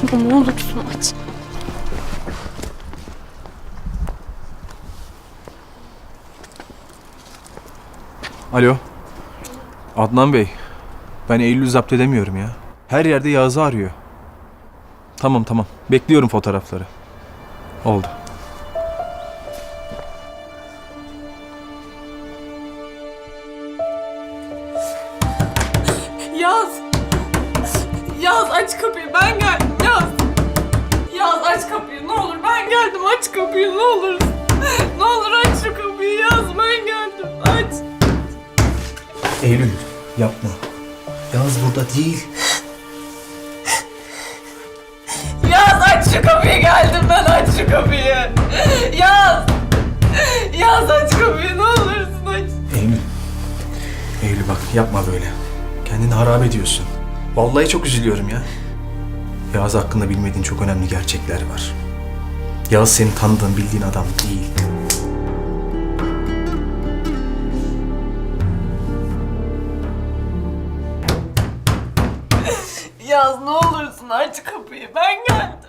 şunu ne olursun aç. Alo. Adnan Bey. Ben Eylül'ü zapt edemiyorum ya. Her yerde Yağız'ı arıyor. Tamam tamam. Bekliyorum fotoğrafları. Oldu. Yaz. Yaz aç kapıyı ben. Yaz aç kapıyı ne olur ben geldim aç kapıyı ne olur. Ne olur aç şu kapıyı Yaz ben geldim aç. Eylül yapma. Yağız burada değil. Yaz aç şu kapıyı geldim ben aç şu kapıyı. Yaz. Yaz aç kapıyı ne olursun aç. Eylül. Eylül bak yapma böyle. Kendini harap ediyorsun. Vallahi çok üzülüyorum ya. Yağız hakkında bilmediğin çok önemli gerçekler var. Yağız senin tanıdığın, bildiğin adam değil. Yaz ne olursun aç kapıyı ben geldim.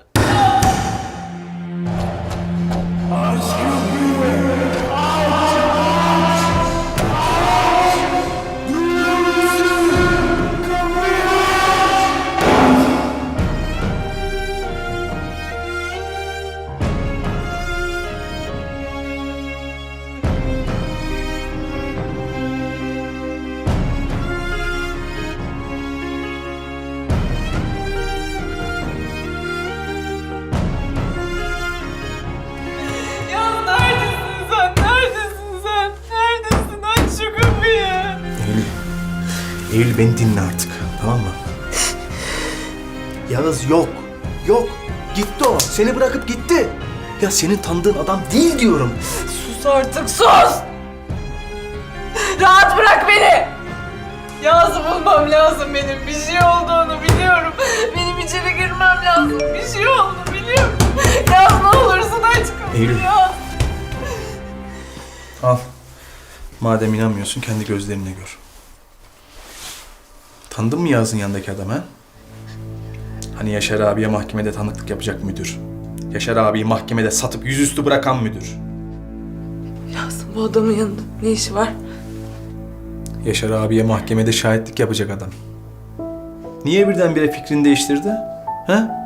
Eylül beni dinle artık. Tamam mı? Yağız yok. Yok. Gitti o. Seni bırakıp gitti. Ya senin tanıdığın adam değil diyorum. Sus artık sus! Rahat bırak beni! Yazı bulmam lazım benim. Bir şey olduğunu biliyorum. Benim içeri girmem lazım. Bir şey oldu biliyorum. Yaz ne olursun kapıyı Eylül. Yaz. Al. Madem inanmıyorsun kendi gözlerine gör. Tanıdın mı Yağız'ın yanındaki adamı ha? Hani Yaşar abiye mahkemede tanıklık yapacak müdür. Yaşar abiyi mahkemede satıp yüzüstü bırakan müdür. Yaz bu adamın yanında ne işi var? Yaşar abiye mahkemede şahitlik yapacak adam. Niye birdenbire fikrini değiştirdi? Ha?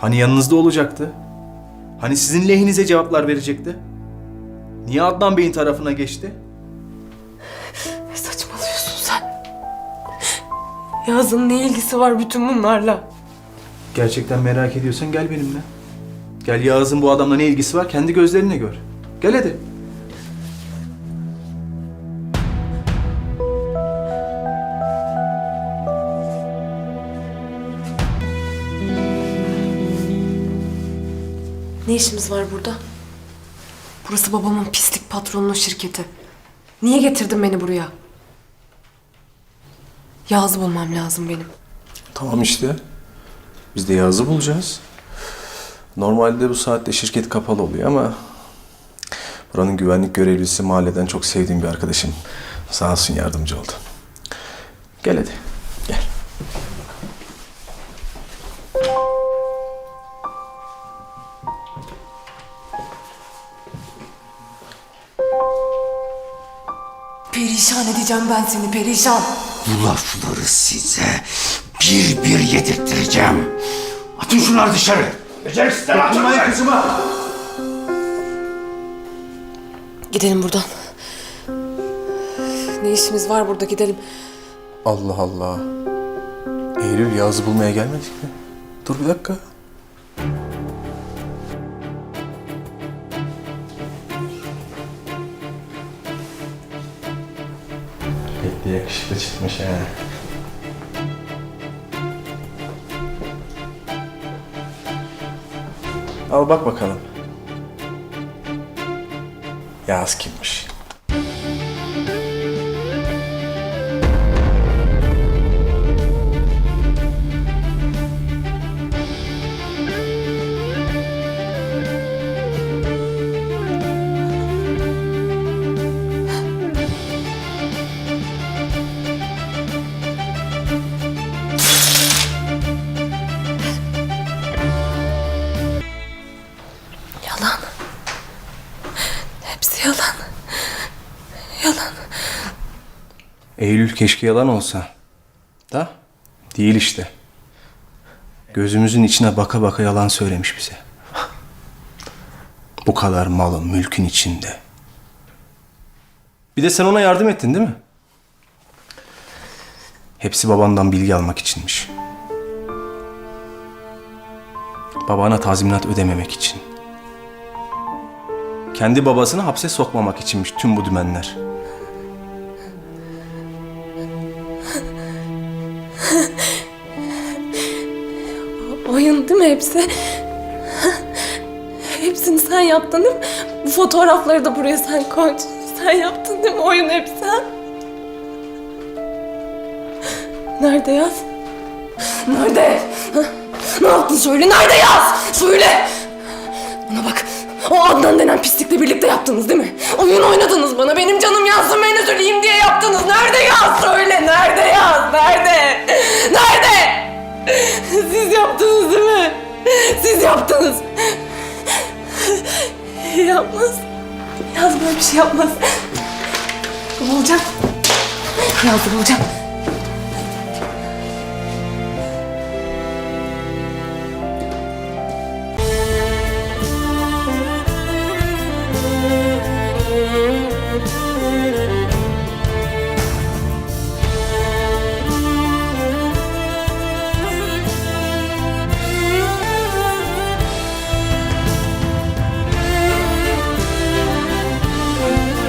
Hani yanınızda olacaktı? Hani sizin lehinize cevaplar verecekti? Niye Adnan Bey'in tarafına geçti? Yaz'ın ne ilgisi var bütün bunlarla? Gerçekten merak ediyorsan gel benimle. Gel Yağız'ın bu adamla ne ilgisi var kendi gözlerine gör. Gel hadi. Ne işimiz var burada? Burası babamın pislik patronunun şirketi. Niye getirdin beni buraya? Yağız'ı bulmam lazım benim. Tamam işte. Biz de Yağız'ı bulacağız. Normalde bu saatte şirket kapalı oluyor ama... Buranın güvenlik görevlisi mahalleden çok sevdiğim bir arkadaşım. Sağ olsun yardımcı oldu. Gel hadi. Gel. Perişan edeceğim ben seni perişan. Bu lafları size bir bir yedirttireceğim. Atın şunları dışarı. Beceriksizler atın kızıma. Gidelim buradan. Ne işimiz var burada gidelim. Allah Allah. Eylül Yağız'ı bulmaya gelmedik mi? Dur bir dakika. Yakışıklı çıkmış ha. Al bak bakalım. Yağız kimmiş? Eylül keşke yalan olsa. Da değil işte. Gözümüzün içine baka baka yalan söylemiş bize. Bu kadar malın, mülkün içinde. Bir de sen ona yardım ettin değil mi? Hepsi babandan bilgi almak içinmiş. Babana tazminat ödememek için. Kendi babasını hapse sokmamak içinmiş tüm bu dümenler. Mi hepsi? Hepsini sen yaptın değil mi? Bu fotoğrafları da buraya sen koydun. Sen yaptın değil mi oyun ha? Nerede yaz? Nerede? Ha? Ne yaptın söyle nerede yaz? Söyle! Bana bak. O Adnan denen pislikle birlikte yaptınız değil mi? Oyun oynadınız bana. Benim canım yazsın ben üzüleyim diye yaptınız. Nerede yaz? Söyle. Nerede yaz? Nerede? Nerede? Siz yaptınız değil mi? Siz yaptınız. Yapmaz. Yaz böyle bir şey yapmaz. Bulacağım. Yazı bulacağım.